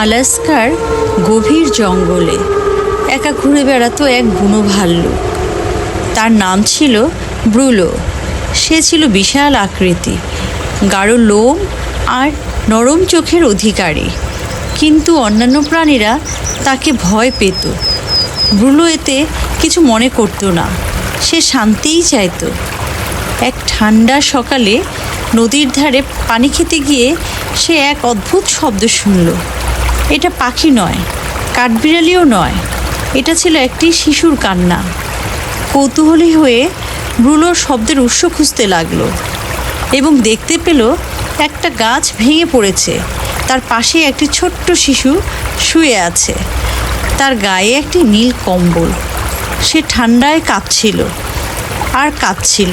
আলাস্কার গভীর জঙ্গলে। একা ঘুরে বেড়াতো এক বুনো ভাল্লুক তার নাম ছিল ব্রুলো। সে ছিল বিশাল আকৃতি, গাঢ় লোম আর নরম চোখের অধিকারী। কিন্তু অন্যান্য প্রাণীরা তাকে ভয় পেত। ব্রুলো এতে কিছু মনে করতো না। সে শান্তিই চাইতো। এক ঠান্ডা সকালে নদীর ধারে পানি খেতে গিয়ে সে এক অদ্ভুত শব্দ শুনল। এটা পাখি নয়, কাঠবিড়ালিও নয়। এটা ছিল একটি শিশুর কান্না। কৌতূহলী হয়ে ব্রুলোর শব্দের উৎস খুঁজতে লাগল এবং দেখতে পেল একটা গাছ ভেঙে পড়েছে। তার পাশে একটি ছোট্ট শিশু শুয়ে আছে। তার গায়ে একটি নীল কম্বল। সে ঠান্ডায় কাঁপছিল আর কাঁদছিল।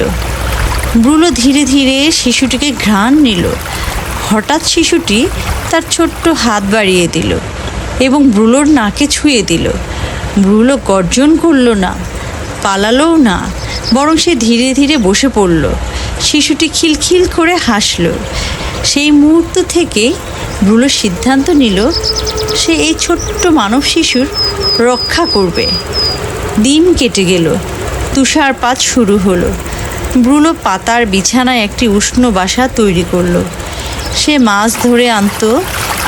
ব্রুলো ধীরে ধীরে শিশুটিকে ঘ্রাণ নিল। হঠাৎ শিশুটি তার ছোট্ট হাত বাড়িয়ে দিল এবং ব্রুলোর নাকে ছুঁয়ে দিল। ব্রুলো গর্জন করল না, পালালোও না, বরং সে ধীরে ধীরে বসে পড়ল। শিশুটি খিলখিল করে হাসল। সেই মুহূর্ত থেকেই ব্রুলো সিদ্ধান্ত নিল, সে এই ছোট্ট মানব শিশুর রক্ষা করবে। দিন কেটে গেল, তুষারপাত শুরু হলো। ব্রুলো পাতার বিছানায় একটি উষ্ণ বাসা তৈরি করল। সে মাছ ধরে আনতো,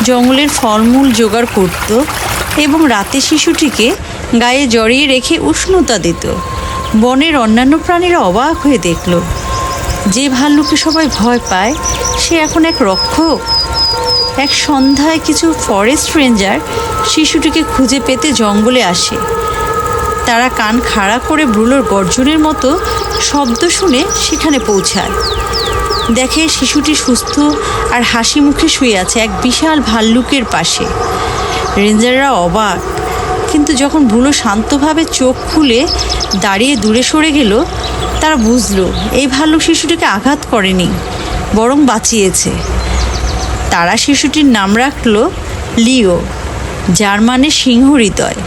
জঙ্গলের ফলমূল জোগাড় করত এবং রাতে শিশুটিকে গায়ে জড়িয়ে রেখে উষ্ণতা দিত। বনের অন্যান্য প্রাণীরা অবাক হয়ে দেখল, যে ভাল্লুকে সবাই ভয় পায়, সে এখন এক রক্ষক। এক সন্ধ্যায় কিছু ফরেস্ট রেঞ্জার শিশুটিকে খুঁজে পেতে জঙ্গলে আসে। তারা কান খাড়া করে ব্রুলোর গর্জনের মতো শব্দ শুনে সেখানে পৌঁছায়। দেখে শিশুটি সুস্থ আর হাসি মুখে শুয়ে আছে এক বিশাল ভাল্লুকের পাশে। রেঞ্জাররা অবাক, কিন্তু যখন ব্রুলো শান্তভাবে চোখ খুলে দাঁড়িয়ে দূরে সরে গেল, তারা বুঝলো, এই ভাল্লুক শিশুটিকে আঘাত করেনি, বরং বাঁচিয়েছে। তারা শিশুটির নাম রাখল লিও, যার মানে সিংহ হৃদয়,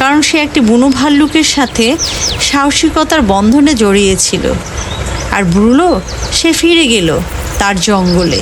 কারণ সে একটি বুনো ভাল্লুকের সাথে সাহসিকতার বন্ধনে জড়িয়েছিল আর ব্রুলো সে ফিরে গেল তার জঙ্গলে।